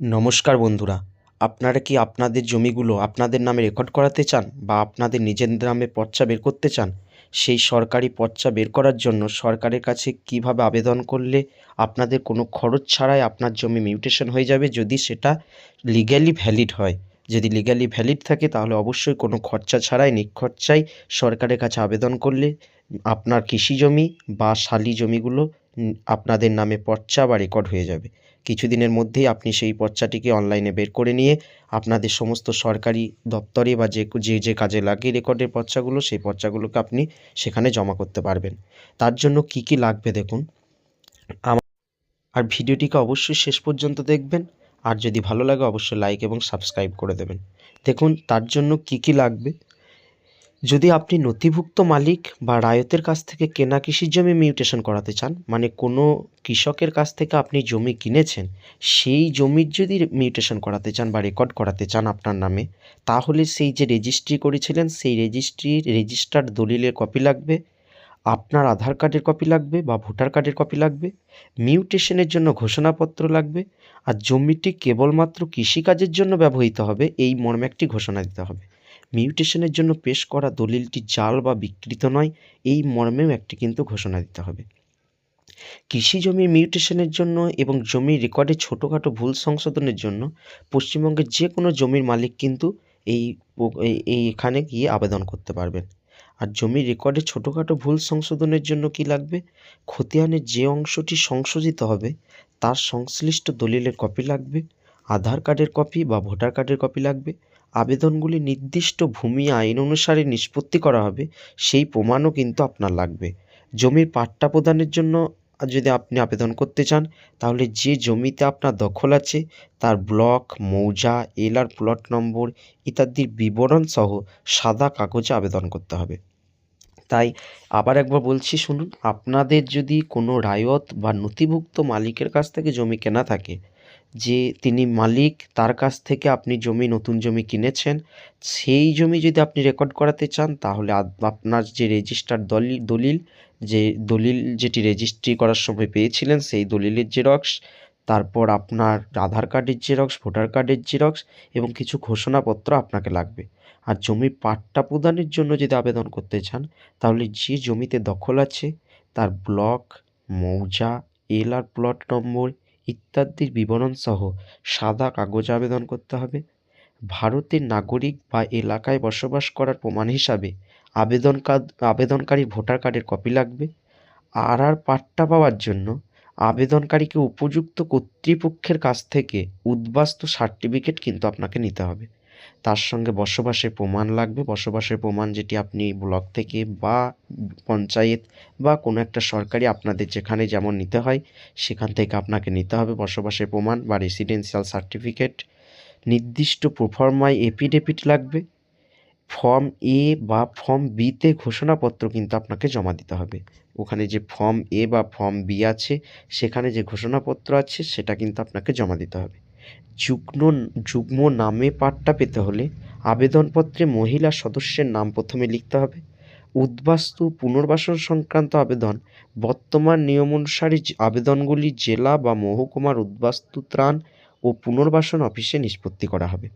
নমস্কার বন্ধুরা, আপনারা কি আপনাদের জমিগুলো আপনাদের নামে রেকর্ড করাতে চান বা আপনাদের নিজের নামে পর্চা বের করতে চান? সেই সরকারি পর্চা বের করার জন্য সরকারের কাছে কীভাবে আবেদন করলে আপনাদের কোনো খরচ ছাড়াই আপনার জমি মিউটেশন হয়ে যাবে যদি সেটা লিগ্যালি ভ্যালিড হয়? যদি লিগ্যালি ভ্যালিড থাকে তাহলে অবশ্যই কোনো খরচা ছাড়াই নিখরচায় সরকারের কাছে আবেদন করলে আপনার কৃষি জমি বা শালি জমিগুলো আপনাদের নামে পর্চা বা রেকর্ড হয়ে যাবে। কিছুদিনের মধ্যেই আপনি সেই পর্চাটিকে অনলাইনে বের করে নিয়ে আপনাদের সমস্ত সরকারি দপ্তরে বা যে যে যে কাজে লাগে রেকর্ডের পর্চাগুলো, সেই পর্চাগুলোকে আপনি সেখানে জমা করতে পারবেন। তার জন্য কি কি লাগবে দেখুন। আর ভিডিওটিকে অবশ্যই শেষ পর্যন্ত দেখবেন। আর যদি ভালো লাগে অবশ্যই লাইক এবং সাবস্ক্রাইব করে দেবেন। দেখুন, তার জন্য কি কি লাগবে? যদি আপনি নথিভুক্ত মালিক বা রায়তের কাছ থেকে কেনা কৃষির জমি মিউটেশন করাতে চান মানে কোনো কৃষকের কাছ থেকে আপনি জমি কিনেছেন, সেই জমির যদি মিউটেশন করাতে চান বা রেকর্ড করাতে চান আপনার নামে, তাহলে সেই যে রেজিস্ট্রি করেছিলেন, সেই রেজিস্ট্রির রেজিস্টার্ড দলিলের কপি লাগবে। আপনার আধার কার্ডের কপি লাগবে বা ভোটার কার্ডের কপি লাগবে, মিউটেশনের জন্য ঘোষণাপত্র লাগবে, আর জমিটি কেবলমাত্র কৃষিকাজের জন্য ব্যবহৃত হবে, এই মর্মে একটি ঘোষণা দিতে হবে। মিউটেশনের জন্য পেশ করা দলিলটি জাল বা বিকৃত নয়, এই মর্মেও একটি কিন্তু ঘোষণা দিতে হবে। কৃষি জমি মিউটেশনের জন্য এবং জমির রেকর্ডে ছোটোখাটো ভুল সংশোধনের জন্য পশ্চিমবঙ্গের যে কোনো জমির মালিক কিন্তু এই এখানে গিয়ে আবেদন করতে পারবেন। আর জমির রেকর্ডে ছোটোখাটো ভুল সংশোধনের জন্য কি লাগবে? খতিয়ানের যে অংশটি সংশোধিত হবে, তার সংশ্লিষ্ট দলিলের কপি লাগবে, আধার কার্ডের কপি বা ভোটার কার্ডের কপি লাগবে, আবেদনগুলি নির্দিষ্ট ভূমি আইন অনুসারে নিষ্পত্তি করা হবে, সেই প্রমাণও কিন্তু আপনার লাগবে। জমির পাট্টা প্রদানের জন্য যদি আপনি আবেদন করতে চান, তাহলে যে জমিতে আপনার দখল আছে, তার ব্লক, মৌজা এলার প্লট নম্বর ইত্যাদির বিবরণ সহ সাদা কাগজে আবেদন করতে হবে। তাই আবার একবার বলছি, শুনুন, আপনাদের যদি কোনো রায়ত বা নথিভুক্ত মালিকের কাছ থেকে জমি কেনা থাকে, যে তিনি মালিক, তার কাছ থেকে আপনি জমি, নতুন জমি কিনেছেন, সেই জমি যদি আপনি রেকর্ড করাতে চান, তাহলে আপনার যে রেজিস্টার দলিল দলিল যে দলিল যেটি রেজিস্ট্রি করার সময় পেয়েছিলেন, সেই দলিলের জেরক্স তারপর আপনার আধার কার্ডের জেরক্স ভোটার কার্ডের জেরক্স এবং কিছু ঘোষণাপত্র আপনাকে লাগবে। আর জমির পাট্টা প্রদানের জন্য যদি আবেদন করতে চান, তাহলে যে জমিতে দখল আছে, তার ব্লক মৌজা এল আর প্লট নম্বর ইত্যাদির বিবরণ সহ সাদা কাগজে আবেদন করতে হবে। ভারতের নাগরিক বা এলাকায় বসবাস করার প্রমাণ হিসাবে আবেদন আবেদনকারী ভোটার কার্ডের কপি লাগবে। আর আর পাট্টা পাওয়ার জন্য আবেদনকারীকে উপযুক্ত কর্তৃপক্ষের কাছ থেকে উদ্বাস্তু সার্টিফিকেট কিন্তু আপনাকে নিতে হবে। তার সঙ্গে বসবাসের প্রমাণ লাগবে। বসবাসের প্রমাণ যেটি আপনি ব্লক থেকে বা পঞ্চায়েত বা কোনো একটা সরকারি আপনাদের যেখানে যেমন নিতে হয়, সেখান থেকে আপনাকে নিতে হবে বসবাসের প্রমাণ বা রেসিডেন্সিয়াল সার্টিফিকেট নির্দিষ্ট প্রোফর্মায় এপিডেভিট লাগবে। ফর্ম এ বা ফর্ম বিতে ঘোষণাপত্র কিন্তু আপনাকে জমা দিতে হবে। ওখানে যে ফর্ম এ বা ফর্ম বি আছে, সেখানে যে ঘোষণাপত্র আছে, সেটা কিন্তু আপনাকে জমা দিতে হবে। যুগ্ম যুগ্ম নামে পাট্টা পেতে হলে আবেদনপত্রে মহিলা সদস্যের নাম প্রথমে লিখতে হবে। উদ্বাস্তু পুনর্বাসন সংক্রান্ত আবেদন, বর্তমান নিয়ম অনুসারে আবেদনগুলি জেলা বা মহকুমার উদ্বাস্তু ত্রাণ ও পুনর্বাসন অফিসে নিষ্পত্তি করা হবে।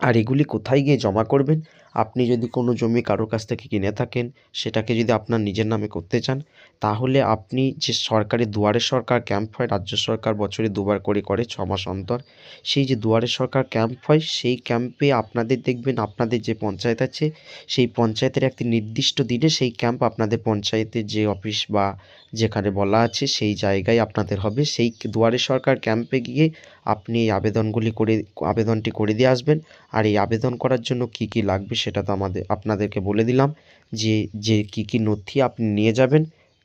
আর এগুলি কোথায় গিয়ে জমা করবেন? আপনি যদি কোনো জমি কারোর কাছ থেকে কিনে থাকেন, সেটাকে যদি আপনার নিজের নামে করতে চান, তাহলে আপনি যে সরকারি দুয়ারে সরকার ক্যাম্প হয়, রাজ্য সরকার বছরে দুবার করে করে ছ মাস অন্তর, সেই যে দুয়ারে সরকার ক্যাম্প হয়, সেই ক্যাম্পে আপনাদের দেখবেন আপনাদের যে পঞ্চায়েত আছে, সেই পঞ্চায়েতের একটি নির্দিষ্ট দিনে সেই ক্যাম্প আপনাদের পঞ্চায়েতের যে অফিস বা যেখানে বলা আছে, সেই জায়গায় আপনাদের হবে। সেই দুয়ারে সরকার ক্যাম্পে গিয়ে আপনি এই আবেদনগুলি করে, আবেদনটি করে দিয়ে আসবেন। আর এই আবেদন করার জন্য কি কি লাগবে সেটা তো আমাদের, আপনাদেরকে বলে দিলাম যে যে কি কি নথি আপনি নিয়ে যাবেন,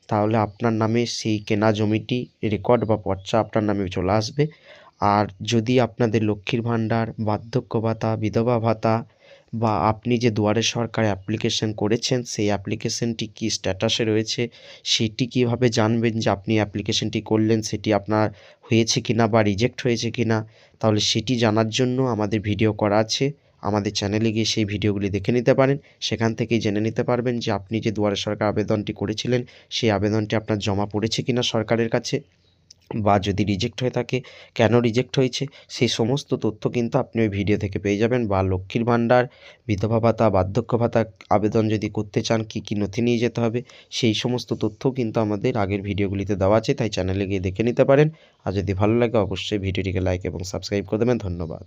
তাহলে আপনার নামে সেই কেনা জমিটি রেকর্ড বা পর্চা আপনার নামে চলে আসবে। আর যদি আপনাদের লক্ষ্মীর ভাণ্ডার, বার্ধক্য ভাতা, বিধবা ভাতা বা আপনি যে দুয়ারে সরকার অ্যাপ্লিকেশন করেছেন, সেই অ্যাপ্লিকেশনটি কী স্ট্যাটাসে রয়েছে, সেটি কীভাবে জানবেন যে আপনি অ্যাপ্লিকেশনটি করলেন, সেটি আপনার হয়েছে কিনা বা রিজেক্ট হয়েছে কিনা, তাহলে সেটি জানার জন্য আমাদের ভিডিও করা আছে। আমাদের চ্যানেলে গিয়ে সেই ভিডিওগুলি দেখে নিতে পারেন। সেখান থেকেই জেনে নিতে পারবেন যে আপনি যে দুয়ারে সরকার আবেদনটি করেছিলেন, সেই আবেদনটি আপনার জমা পড়েছে কিনা সরকারের কাছে বা যদি রিজেক্ট হয়ে থাকে, কেন রিজেক্ট হয়েছে? সেই সমস্ত তথ্য কিন্তু আপনি ওই ভিডিও থেকে পেয়ে যাবেন বা লক্ষ্মীর ভাণ্ডার, বিধবা ভাতা, বার্ধক্য ভাতা আবেদন যদি করতে চান, কী কী নথি নিয়ে যেতে হবে, সেই সমস্ত তথ্যও কিন্তু আমাদের আগের ভিডিওগুলিতে দেওয়া আছে, তাই চ্যানেলে গিয়ে দেখে নিতে পারেন। আর যদি ভালো লাগে অবশ্যই ভিডিওটিকে লাইক এবং সাবস্ক্রাইব করে দেবেন। ধন্যবাদ।